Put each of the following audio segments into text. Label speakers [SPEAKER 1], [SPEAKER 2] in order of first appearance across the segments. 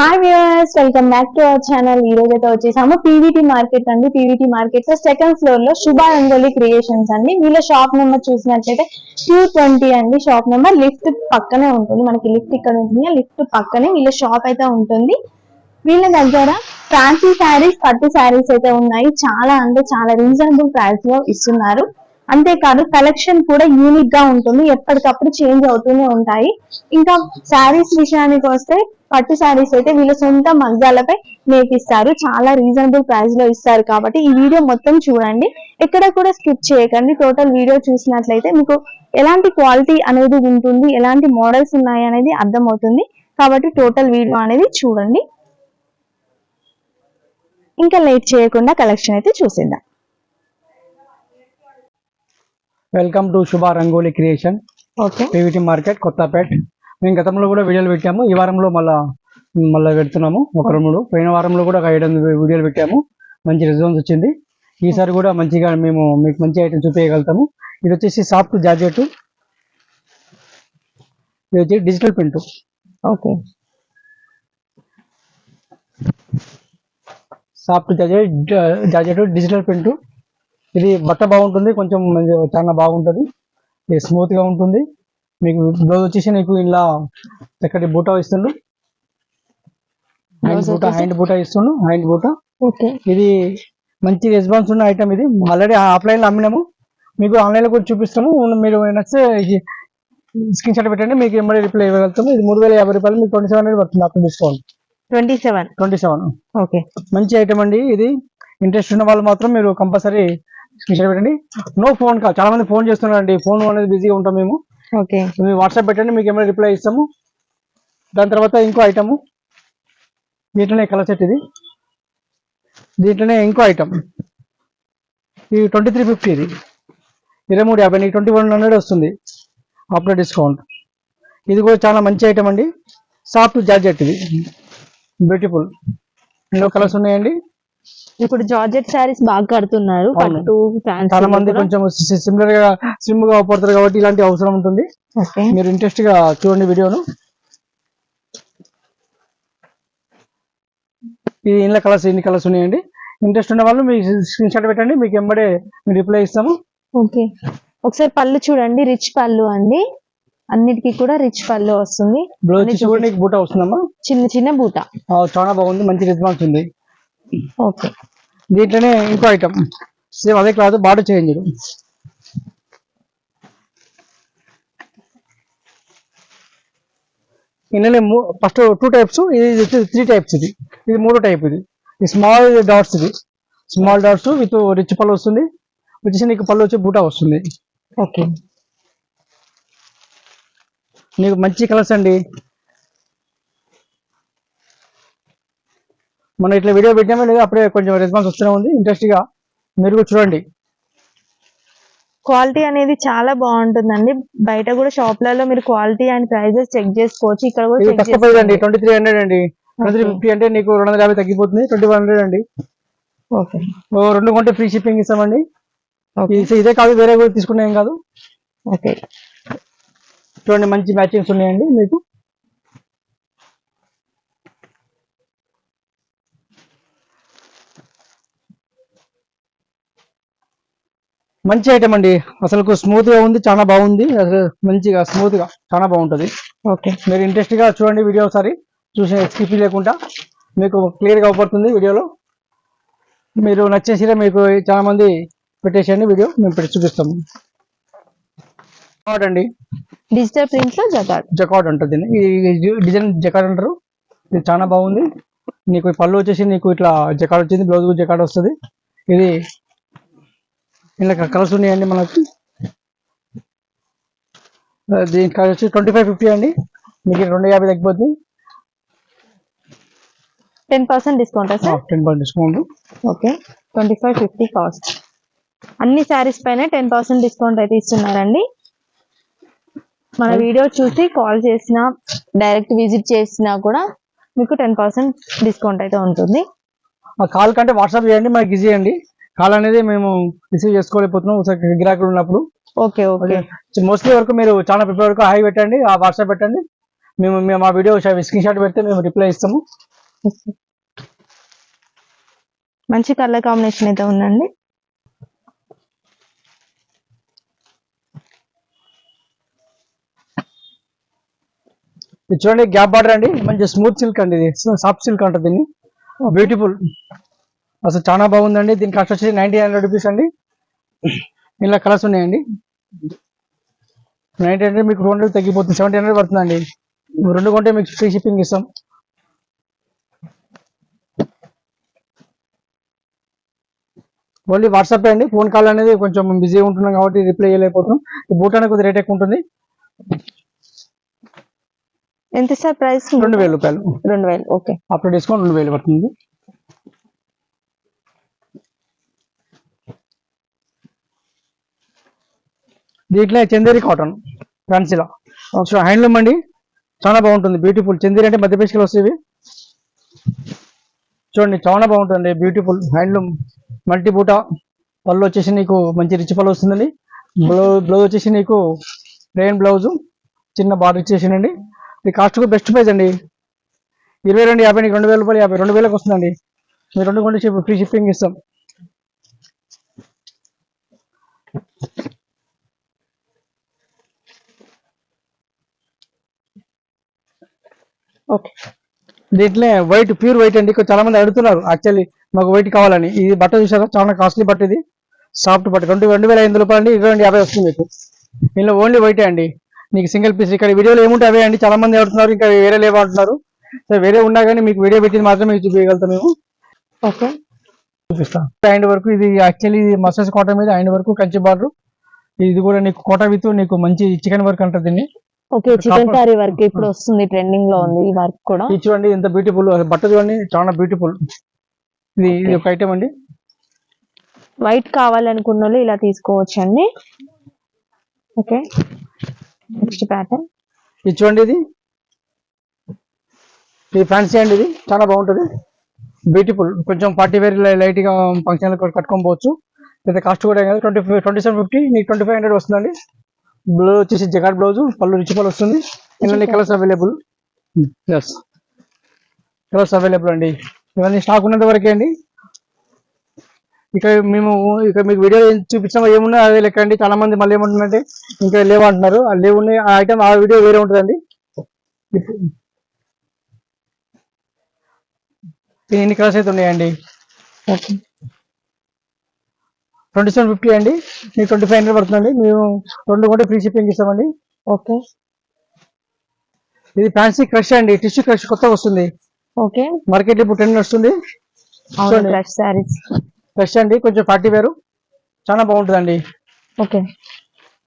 [SPEAKER 1] Hi viewers welcome back to our channel ఈ రోజు అయితే వచ్చేసాము పీవీటీ మార్కెట్ అండి. పీవీటీ మార్కెట్లో సెకండ్ ఫ్లోర్లో శుభ రంగోలి క్రియేషన్స్ అండి. వీళ్ళ షాప్ నెంబర్ చూసినట్లయితే టూ ట్వంటీ అండి. షాప్ నెంబర్ లిఫ్ట్ పక్కనే ఉంటుంది. మనకి లిఫ్ట్ ఇక్కడ ఉంటుంది. లిఫ్ట్ పక్కనే వీళ్ళ షాప్ అయితే ఉంటుంది. వీళ్ళ దగ్గర ఫ్యాన్సీ శారీస్ పట్టు శారీస్ అయితే ఉన్నాయి. చాలా అంటే చాలా రీజనబుల్ ప్రైస్లో ఇస్తున్నారు. అంతేకాదు కలెక్షన్ కూడా యూనిక్గా ఉంటుంది. ఎప్పటికప్పుడు చేంజ్ అవుతూనే ఉంటాయి. ఇంకా శారీస్ విషయానికి వస్తే పట్టు శారీస్ అయితే వీళ్ళ సొంత మగ్గాలపై నేపిస్తారు. చాలా రీజనబుల్ ప్రైస్లో ఇస్తారు కాబట్టి ఈ వీడియో మొత్తం చూడండి. ఎక్కడ కూడా స్కిప్ చేయకండి. టోటల్ వీడియో చూసినట్లయితే మీకు ఎలాంటి క్వాలిటీ అనేది ఉంటుంది ఎలాంటి మోడల్స్ ఉన్నాయి అనేది అర్థమవుతుంది. కాబట్టి టోటల్ వీడియో అనేది చూడండి. ఇంకా లేట్ చేయకుండా కలెక్షన్ అయితే చూసేద్దాం.
[SPEAKER 2] Welcome to Shubha Rangoli creation
[SPEAKER 1] okay
[SPEAKER 2] PVT market Kothapet మేము గతంలో కూడా వీడియోలు పెట్టాము. ఈ వారంలో మళ్ళా మళ్ళీ పెడుతున్నాము. ఒక రెండు పోయిన వారంలో కూడా ఒక ఐదు వీడియోలు పెట్టాము. మంచి రెస్పాన్స్ వచ్చింది. ఈసారి కూడా మంచిగా మేము మీకు మంచి ఐటమ్ చూపించగలుగుతాము. ఇది వచ్చేసి సాఫ్ట్ జార్జెట్ ఇది వచ్చి digital print
[SPEAKER 1] okay
[SPEAKER 2] soft georgette georgette digital print ఇది బట్ట బాగుంటుంది. కొంచెం మంచి- చాలా బాగుంటుంది. ఇది స్మూత్గా ఉంటుంది. మీకు బ్లౌజ్ వచ్చేసి నీకు ఇలా చక్కటి బూటా ఇస్తుండు హ్యాండ్ బూటా? హ్యాండ్ బూటా ఇస్తుండు హ్యాండ్ బూటా.
[SPEAKER 1] ఓకే.
[SPEAKER 2] ఇది మంచి రెస్పాన్స్ ఉన్న ఐటమ్ ఇది. ఆల్రెడీ ఆఫ్లైన్లో అమ్మినాము. మీకు ఆన్లైన్లో కూడా చూపిస్తాము మీరు నచ్చితే స్క్రీన్ షాట్ పెట్టండి. మీకు ఎంబడి రిప్లై ఇవ్వగలుగుతాము. ఇది మూడు వేల యాభై రూపాయలు. మీకు ట్వంటీ సెవెన్ హండ్రెడ్ పడుతుంది. అప్పుడు discount
[SPEAKER 1] twenty seven
[SPEAKER 2] twenty seven
[SPEAKER 1] okay.
[SPEAKER 2] మంచి ఐటమ్ అండి ఇది. ఇంట్రెస్ట్ ఉన్న వాళ్ళు మాత్రం మీరు కంపల్సరీ స్క్రీన్ షాట్ పెట్టండి. నో ఫోన్ కాల్ చాలా మంది ఫోన్ చేస్తున్నారండి. ఫోన్ అనేది బిజీగా ఉంటాం మేము.
[SPEAKER 1] ఓకే.
[SPEAKER 2] మీరు వాట్సాప్ పెట్టండి మీకు ఏమైనా రిప్లై ఇస్తాము. దాని తర్వాత ఇంకో ఐటమ్. దీంట్లోనే కలర్ సెట్ ఇది. దీంట్లోనే ఇంకో ఐటమ్. ఇది ట్వంటీ త్రీ ఫిఫ్టీ ఇది. ఇరవై మూడు యాభై ట్వంటీ వన్ హండ్రెడ్ వస్తుంది. After discount. ఇది కూడా చాలా మంచి ఐటమ్ అండి. సాఫ్ట్ జార్జెట్ ఇది. బ్యూటిఫుల్. ఎన్నో కలర్స్ ఉన్నాయండి.
[SPEAKER 1] ఇప్పుడు జార్జెట్ శారీస్ బాగా కడుతున్నారు. పట్టు ఫ్యాన్సీ
[SPEAKER 2] చాలా మంది కొంచెం సిమిలర్గా స్లిమ్గా పడతారు కాబట్టి ఇలాంటి అవసరం ఉంటుంది. మీరు ఇంట్రెస్ట్గా చూడండి వీడియోను. ఇది ఇళ్ళ కలర్స్ ఎన్ని కలర్స్ ఉన్నాయండి? ఇంట్రెస్ట్ ఉన్న వాళ్ళు మీ స్క్రీన్ షాట్ పెట్టండి మీకు ఎంబడే మేము రిప్లై ఇస్తాము.
[SPEAKER 1] ఓకే. ఒకసారి పళ్ళు చూడండి రిచ్ పళ్ళు అండి. అన్నిటికీ కూడా రిచ్ పళ్ళు వస్తుంది.
[SPEAKER 2] బ్లౌజ్ నీకు బూట వస్తుందమ్మా?
[SPEAKER 1] చిన్న చిన్న బూట.
[SPEAKER 2] చాలా బాగుంది మంచి రెస్పాన్స్ ఉంది.
[SPEAKER 1] ఓకే.
[SPEAKER 2] దీంట్లోనే ఇంకో ఐటమ్ సేమ్ అదే క్లాత్ బార్డర్ చేంజ్. ఇందులో ఫస్ట్ టూ టైప్స్ ఇది త్రీ టైప్స్ ఇది. ఇది మూడో టైప్ ఇది. ఈ స్మాల్ డాట్స్ ఇది. Small dots with rich pallu వస్తుంది. వచ్చేసి నీకు పళ్ళు వచ్చి బూటా వస్తుంది.
[SPEAKER 1] ఓకే.
[SPEAKER 2] నీకు మంచి కలర్స్ అండి. మనం ఇట్లా వీడియో పెట్టామే లేదా అప్పుడే కొంచెం రెస్పాన్స్ వస్తూనే ఉంది. ఇంట్రెస్ట్గా మీరు చూడండి.
[SPEAKER 1] క్వాలిటీ అనేది చాలా బాగుంటుందండి. బయట కూడా షాప్లలో మీరు క్వాలిటీ అండ్ ప్రైజెస్ చెక్ చేసుకోవచ్చు. ఇక్కడ కూడా
[SPEAKER 2] ఇది
[SPEAKER 1] చెక్
[SPEAKER 2] తక్కువ ప్రైస్ అండి. ట్వంటీ త్రీ హండ్రెడ్ అండి ట్వంటీ ఫిఫ్టీ అంటే నీకు రెండు వందల యాభై తగ్గిపోతుంది. ట్వంటీ వన్ హండ్రెడ్ అండి.
[SPEAKER 1] ఓకే
[SPEAKER 2] ఓ రెండు కొంటే ఫ్రీ షిప్పింగ్ ఇస్తామండి.
[SPEAKER 1] ఓకే
[SPEAKER 2] ఇది- కాదు వేరే కూడా తీసుకునే ఏం కాదు.
[SPEAKER 1] ఓకే
[SPEAKER 2] చూడండి మంచి మ్యాచింగ్స్ ఉన్నాయండి మీకు. మంచి ఐటమ్ అండి. అసలు స్మూత్గా ఉంది చాలా బాగుంది. అసలు మంచిగా స్మూత్గా చాలా బాగుంటది.
[SPEAKER 1] ఓకే.
[SPEAKER 2] మీరు ఇంట్రెస్ట్గా చూడండి వీడియో ఒకసారి. చూసి స్కిప్ లేకుండా మీకు క్లియర్గా అవుపడుతుంది వీడియోలో మీరు నచ్చేసినా మీకు చాలా మంది పెట్టేసేయండి వీడియో మేము పెట్టి చూపిస్తాము. అండి.
[SPEAKER 1] డిజిటల్ ప్రింట్లో జగాడ్
[SPEAKER 2] జకార్డ్ ఉంటుంది డిజైన్ జకార్డ్ అంటారు. ఇది చాలా బాగుంది. నీకు పళ్ళు వచ్చేసి నీకు ఇట్లా జకార్డ్ వచ్చింది బ్లౌజ్ జకార్డ్ వస్తుంది. ఇది ఇలా కలర్స్ ఉన్నాయండి మనకి. దీని కలర్ వచ్చి ట్వంటీ ఫైవ్ ఫిఫ్టీ అండి. మీకు రెండు యాభై తగ్గిపోతుంది
[SPEAKER 1] ten percent discount
[SPEAKER 2] ten percent discount
[SPEAKER 1] okay. Twenty five fifty cost అన్ని శారీస్ పైన టెన్ పర్సెంట్ డిస్కౌంట్ అయితే ఇస్తున్నారండి. మన వీడియో చూసి కాల్ చేసినా డైరెక్ట్ విజిట్ చేసినా కూడా మీకు టెన్ పర్సెంట్ డిస్కౌంట్ అయితే ఉంటుంది.
[SPEAKER 2] కాల్ కంటే వాట్సాప్ చేయండి మనకి ఈజీ అండి. కాల్ అనేది మేము రిసీవ్ చేసుకోలేకపోతున్నాం. ఒకసారి గిరాకులు ఉన్నప్పుడు.
[SPEAKER 1] Okay okay.
[SPEAKER 2] మోస్ట్లీ వరకు మీరు చాలా ప్రిపేర్ వరకు హాయ్ పెట్టండి ఆ వాట్సాప్ పెట్టండి. మేము మేము మా వీడియో స్క్రీన్ షాట్ పెడితే మేము రిప్లై ఇస్తాము.
[SPEAKER 1] మంచి కలర్ కాంబినేషన్ అయితే ఉందండి.
[SPEAKER 2] చూడండి గ్యాప్ బార్డర్ అండి. మంచి స్మూత్ సిల్క్ అండి ఇది. సాఫ్ట్ సిల్క్ అంటారు దీన్ని. బ్యూటిఫుల్ అసలు చాలా బాగుందండి. దీని కాస్ట్ వచ్చేసి నైన్టీ హండ్రెడ్ రూపీస్ అండి. ఇలా కలర్స్ ఉన్నాయండి. నైన్టీ హండ్రెడ్ మీకు టూ హండ్రెడ్ తగ్గిపోతుంది. సెవెంటీ హండ్రెడ్ పడుతుందండి. రెండు కొంటే మీకు ఫ్రీ షిప్పింగ్ ఇస్తాం. ఓన్లీ వాట్సాప్ అండి. ఫోన్ కాల్ అనేది కొంచెం బిజీ ఉంటున్నాం కాబట్టి రిప్లై చేయలేకపోతున్నాం. బూట్ అనేది కొద్దిగా రేట్ ఎక్కువ ఉంటుంది.
[SPEAKER 1] ఎంత సార్ ప్రైస్?
[SPEAKER 2] రెండు వేల రూపాయలు.
[SPEAKER 1] రెండు వేలు. ఓకే.
[SPEAKER 2] ఆఫ్టర్ డిస్కౌంట్ రెండు వేలు పడుతుంది. దీంట్లో చందేరి కాటన్ ఫ్యాన్సీలో సో హ్యాండ్లూమ్ అండి. చాలా బాగుంటుంది. బ్యూటిఫుల్ చందేరి అంటే మధ్యప్రదేశ్లో వస్తేవి చూడండి చాలా బాగుంటుంది. బ్యూటిఫుల్ హ్యాండ్లూమ్ మల్టీపూట పళ్ళు వచ్చేసి నీకు మంచి రిచ్ పళ్ళు వస్తుందండి. బ్లౌజ్ బ్లౌజ్ వచ్చేసి నీకు ప్లెయిన్ బ్లౌజు చిన్న బార్డర్ ఇచ్చేసానండి ఇది కాస్ట్ బెస్ట్ ప్రైజ్ అండి. ఇరవై రెండు యాభై నీకు రెండు వేల రూపాయలు యాభై రెండు వేలకు వస్తుందండి. మీరు రెండు కొంటే ఫ్రీ షిప్పింగ్ ఇస్తాం.
[SPEAKER 1] ఓకే.
[SPEAKER 2] దీంట్లో వైట్ ప్యూర్ వైట్ అండి. చాలా మంది అడుగుతున్నారు యాక్చువల్లీ మాకు వైట్ కావాలని. ఇది బట్ట చూసారా? చాలా కాస్ట్లీ బట్ట ఇది. సాఫ్ట్ బట్ట. రెండు రెండు వేల ఐదు రూపాయలు అండి. ఇరవై రెండు యాభై వస్తుంది మీకు. దీనిలో ఓన్లీ వైటే అండి. నీకు సింగిల్ పీస్ ఇక్కడ వీడియోలో ఏముంటే అవే అండి. చాలా మంది అడుగుతున్నారు ఇంకా వేరే లేవా అంటున్నారు. సరే వేరే ఉన్నా కానీ మీకు వీడియో పెట్టింది మాత్రమే మీకు చూపించగలుగుతాం మేము.
[SPEAKER 1] ఓకే.
[SPEAKER 2] చూపిస్తాం. హ్యాండ్ వరకు ఇది యాక్చువల్లీ మసాజ్ కాటన్ మీద హ్యాండ్ వరకు కంచి బార్డర్. ఇది కూడా నీకు కోట విత్ నీకు మంచి చికెన్ వర్క్ అంటారు దీన్ని.
[SPEAKER 1] ఓకే చికెన్ కర్రీ వర్క్ ఇప్పుడు వస్తుంది ట్రెండింగ్లో ఉంది ఈ వర్క్ కూడా.
[SPEAKER 2] ఇది చూడండి ఎంత బ్యూటిఫుల్ బట్ట చూడండి చాలా బ్యూటిఫుల్ ఇది ఇది ఒక ఐటమ్ అండి.
[SPEAKER 1] వైట్ కావాలనుకున్న వాళ్ళు ఇలా తీసుకోవచ్చు అండి ఓకే. నెక్స్ట్ ప్యాటర్న్
[SPEAKER 2] ఇది చూడండి ఇది. ఇది ఫ్యాన్సీ అండి ఇది. చాలా బాగుంటుంది. బ్యూటిఫుల్ కొంచెం పార్టీ వేర్ లైట్గా ఫంక్షన్ కట్టుకోవచ్చు లేదా కాస్ట్ కూడా ట్వంటీ ట్వంటీ సెవెన్ ఫిఫ్టీ నీకు ట్వంటీ ఫైవ్ హండ్రెడ్ వస్తుందండి. బ్లౌజ్ వచ్చేసి జగాట్ బ్లౌజ్ పళ్ళు రిచ్ పళ్ళు వస్తుంది. ఇవన్నీ colours available yes colours available అండి. ఇవన్నీ స్టాక్ ఉన్నంత వరకే అండి. ఇక మేము ఇక మీకు వీడియో చూపించాము ఏమున్నా అదే లెక్క అండి. చాలా మంది మళ్ళీ ఏమంటున్నారంటే ఇంకా లేవంటున్నారు ఆ లేవు ఉన్నాయి ఆ ఐటమ్ ఆ వీడియో వేరే ఉంటుందండి. ఎన్ని కలర్స్ అయితే ఉన్నాయండి?
[SPEAKER 1] ఓకే.
[SPEAKER 2] ట్వంటీ సెవెన్ ఫిఫ్టీ అండి. మీకు ట్వంటీ ఫైవ్ హండ్రెడ్ పడుతుందండి. మేము రెండు కూడా ఫ్రీ షిప్పింగ్ ఇస్తామండి.
[SPEAKER 1] ఓకే.
[SPEAKER 2] ఇది ఫ్యాన్సీ క్రష్ అండి. టిష్యూ క్రష్ కొత్తగా వస్తుంది.
[SPEAKER 1] ఓకే.
[SPEAKER 2] మార్కెట్ ఇప్పుడు టెన్ వస్తుంది.
[SPEAKER 1] క్రష్
[SPEAKER 2] అండి. కొంచెం పార్టీ వేరు. చాలా బాగుంటుందండి.
[SPEAKER 1] ఓకే.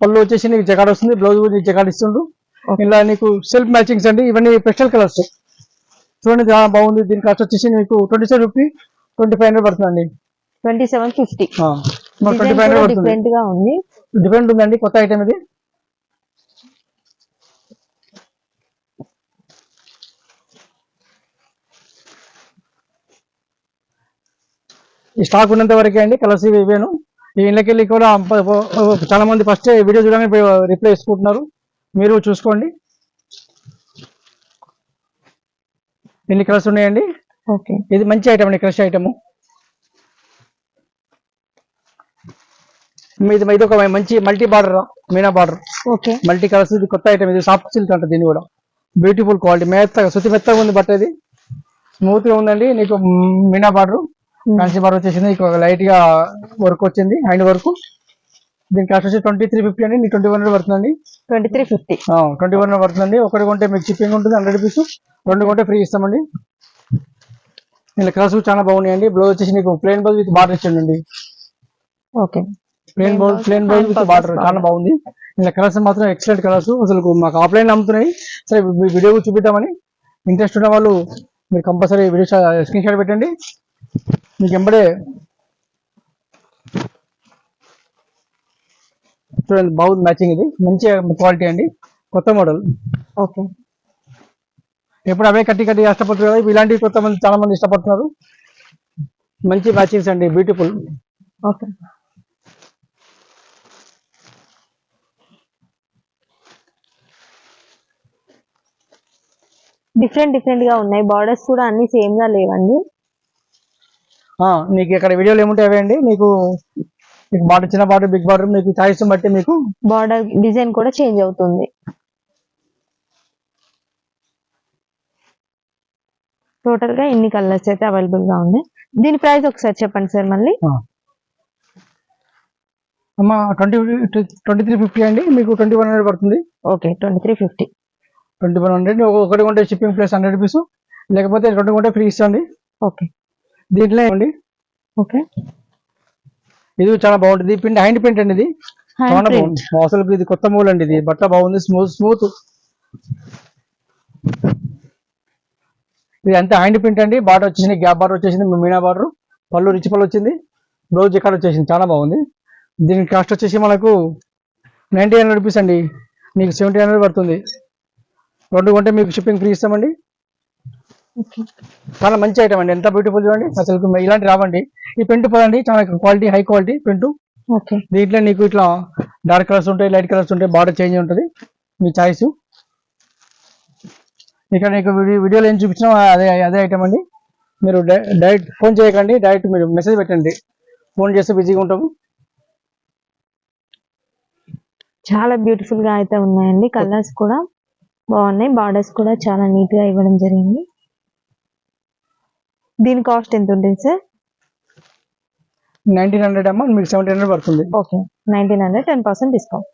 [SPEAKER 2] పళ్ళు వచ్చేసి నీకు జగాడ్ వస్తుంది. బ్లౌజ్ కూడా నీకు జగాడ్ ఇస్తుండ్రు. ఇలా నీకు సెల్ఫ్ మ్యాచింగ్స్ అండి. ఇవన్నీ పెస్టల్ కలర్స్ చూడండి చాలా బాగుంది. దీని కాస్ట్ వచ్చేసి మీకు twenty seven fifty twenty five hundred పడుతుందండి.
[SPEAKER 1] ట్వంటీ సెవెన్ ఫిఫ్టీ డిఫరెంట్గా ఉంది.
[SPEAKER 2] డిఫరెంట్ ఉందండి. కొత్త ఐటమ్ ఇది. ఈ స్టాక్ ఉన్నంత వరకే అండి. కలర్స్ ఇవి ఇవేను. ఈ ఇళ్ళకి వెళ్ళి కూడా చాలా మంది ఫస్ట్ వీడియో చూడగానే రిప్లై చేసుకుంటున్నారు. మీరు చూసుకోండి. ఎన్ని కలర్స్ ఉన్నాయండి?
[SPEAKER 1] ఓకే
[SPEAKER 2] ఇది మంచి ఐటమ్ అండి క్రష్ ఐటమ్ ఇది ఇది ఒక మంచి multi border meena border
[SPEAKER 1] okay.
[SPEAKER 2] Multi colours ఇది కొత్త ఐటమ్ ఇది సాఫ్ట్ సిల్క్ అంట దీన్ని కూడా. బ్యూటిఫుల్ క్వాలిటీ మెత్తగా శుతి మెత్తగా ఉంది బట్ట ఇది స్మూత్గా ఉందండి నీకు మీనా బార్డర్ ఫ్యాన్సీ బార్డర్ వచ్చేసింది నీకు లైట్గా వర్క్ వచ్చింది హ్యాండ్ వర్క్ దీని కాస్ట్ వచ్చి ట్వంటీ త్రీ ఫిఫ్టీ అండి నీకు ట్వంటీ వన్ పడుతుందండి.
[SPEAKER 1] Twenty three fifty
[SPEAKER 2] twenty one పడుతుందండి. ఒకటి కొంటే మీకు షిప్పింగ్ ఉంటుంది హండ్రెడ్ రూపీస్ రెండు కొంటే ఫ్రీ ఇస్తామండి. ఇలా కలర్స్ చాలా బాగున్నాయండి. బ్లౌజ్ వచ్చేసి నీకు plain blouse with border ఇచ్చిండండి
[SPEAKER 1] okay.
[SPEAKER 2] Plain blouse plain blouse with border చాలా బాగుంది. ఇలా కలర్స్ మాత్రం ఎక్సలెంట్ కలర్స్ అసలు మాకు ఆఫ్లైన్ అమ్ముతున్నాయి సరే మీ వీడియో చూపిద్దామని ఇంట్రెస్ట్ ఉన్న వాళ్ళు మీరు కంపల్సరీ వీడియో స్క్రీన్ షాట్ పెట్టండి. మీకు ఎంబడే చూడండి బాగుంది మ్యాచింగ్ ఇది. మంచి క్వాలిటీ అండి. కొత్త మోడల్
[SPEAKER 1] ఓకే
[SPEAKER 2] ఎప్పుడు అవే కట్టి కట్టి ఇష్టపడుతున్నారు కదా. ఇలాంటివి కొత్త మంది చాలా మంది ఇష్టపడుతున్నారు. మంచి మ్యాచింగ్స్ అండి. బ్యూటిఫుల్
[SPEAKER 1] ఓకే డిఫరెంట్ డిఫరెంట్గా ఉన్నాయి. బార్డర్స్ కూడా అన్ని సేమ్గా లేవండి.
[SPEAKER 2] మీకు ఇక్కడ వీడియోలు ఏముంటాయి అవే అండి మీకు మీకు బార్డర్ చిన్న బార్డర్ బిగ్ బార్డర్ మీకు చాయిస్ బట్టి మీకు
[SPEAKER 1] బార్డర్ డిజైన్ కూడా చేంజ్ అవుతుంది. టోటల్గా ఇన్ని కలర్స్ అయితే అవైలబుల్గా ఉన్నాయి. దీని ప్రైస్ ఒకసారి చెప్పండి సార్ మళ్ళీ.
[SPEAKER 2] అమ్మ ట్వంటీ ట్వంటీ త్రీ ఫిఫ్టీ అండి. మీకు ట్వంటీ వన్ హండ్రెడ్ పడుతుంది.
[SPEAKER 1] Okay twenty three fifty
[SPEAKER 2] twenty one hundred ఒకటి కొంటే షిప్పింగ్ ప్లస్ హండ్రెడ్ రూపీస్ లేకపోతే రెండు కొంటే ఫ్రీ ఇస్తుంది
[SPEAKER 1] ఓకే.
[SPEAKER 2] దీంట్లో అండి
[SPEAKER 1] ఓకే.
[SPEAKER 2] ఇది చాలా బాగుంటుంది. పిండి హ్యాండ్ ప్రింట్ అండి ఇది. చాలా బాగుంది. అసలు ఇది కొత్త మూల అండి ఇది. బట్ట బాగుంది. స్మూత్ స్మూత్ ఇది అంతా హ్యాండ్ ప్రింట్ అండి. బార్డర్ వచ్చేసింది. గ్యాప్ బార్డర్ వచ్చేసింది. మీనా బార్డర్. పళ్ళు రిచ్ పళ్ళు వచ్చింది. బ్లౌజ్ ఇక్కడ వచ్చేసింది? చాలా బాగుంది. దీని కాస్ట్ వచ్చేసి మనకు నైన్టీ హండ్రెడ్ రూపీస్ అండి. మీకు సెవెంటీ హండ్రెడ్ పడుతుంది. రెండు కొంటే మీకు షిప్పింగ్ ఫ్రీ ఇస్తామండి. చాలా మంచి ఐటమ్ అండి. ఎంత బ్యూటిఫుల్ చూడండి. అసలు ఇలాంటి రావండి. ఈ పెంట్ పదండి చాలా క్వాలిటీ హై క్వాలిటీ పెంటు
[SPEAKER 1] ఓకే.
[SPEAKER 2] దీంట్లో నీకు ఇట్లా డార్క్ కలర్స్ ఉంటాయి లైట్ కలర్స్ ఉంటాయి బార్డర్ చేంజ్ ఉంటుంది. మీ చాయిస్ ఇక్కడ నీకు వీడియో వీడియోలో ఏం చూపించినా అదే అదే ఐటమ్ అండి. మీరు డైరెక్ట్ ఫోన్ చేయకండి. డైరెక్ట్ మీరు మెసేజ్ పెట్టండి. ఫోన్ చేస్తే బిజీగా ఉంటాము.
[SPEAKER 1] చాలా బ్యూటిఫుల్గా అయితే ఉన్నాయండి. కలర్స్ కూడా. బాగున్నాయి. బార్డర్స్ కూడా చాలా నీట్గా ఇవ్వడం జరిగింది. దీని కాస్ట్ ఎంత ఉంటుంది సార్?
[SPEAKER 2] నైన్టీన్ హండ్రెడ్ అమ్మ మీకు సెవెంటీన్ హండ్రెడ్ పడుతుంది.
[SPEAKER 1] Okay. Nineteen hundred ten percent discount.